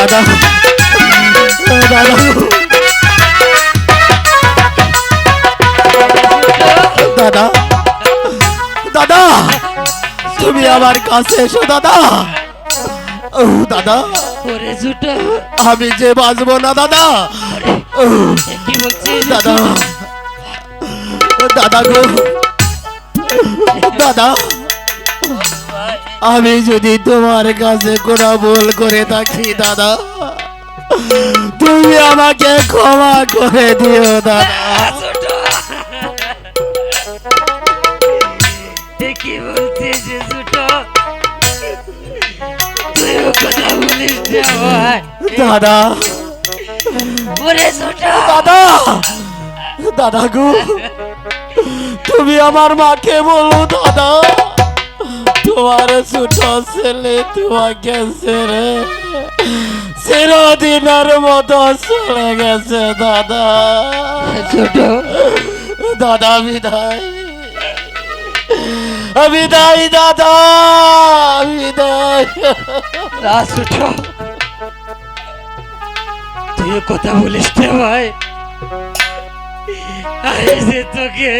দাদা। দাদা। দাদা। তুমি আমার কাছে এসো দাদা। ও দাদা ওরে জুটো আমি যে বাঁচবো না দাদা। কি বলছিস? দাদা। দাদা গো। দাদা। আমি যদি তোমার কাছে কোনো ভুল করে থাকি দাদা তুমি আমাকে ক্ষমা করে দিও দাদা। কি বলছিস দাদা। দাদা। দাদা গো তুমি আমার মাকে বলো দাদা। তোমার ছোট ছেলে তোমাকে ছেড়ে চিরদিনের মতো চলে গেছে দাদা। জুটো দাদা বিদায়। বিদায় দাদা বিদায়। না জুটো তুইও কথা বলিস ভাই। আরে যে তোকে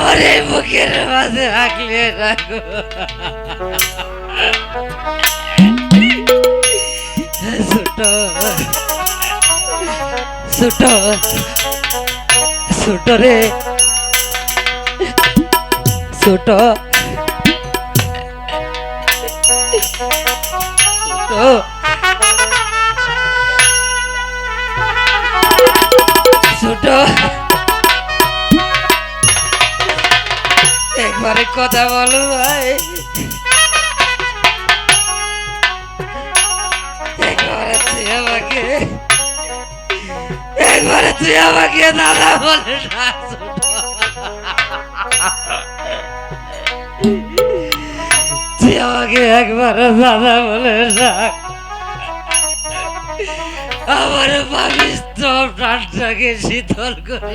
আমার বুকের মাঝে রাখলে রাখো। ছোট ছোট ছোট রে। ছোট। ছোট। ছোট। একবারে কথা বলো ভাই। একবারে তুই আমাকে একবারে তুই আমাকে দাদা বলে। তুই আমাকে একবারে দাদা বলে ডাক আমার পাবিস্ত প্রাণটাকে শীতল করে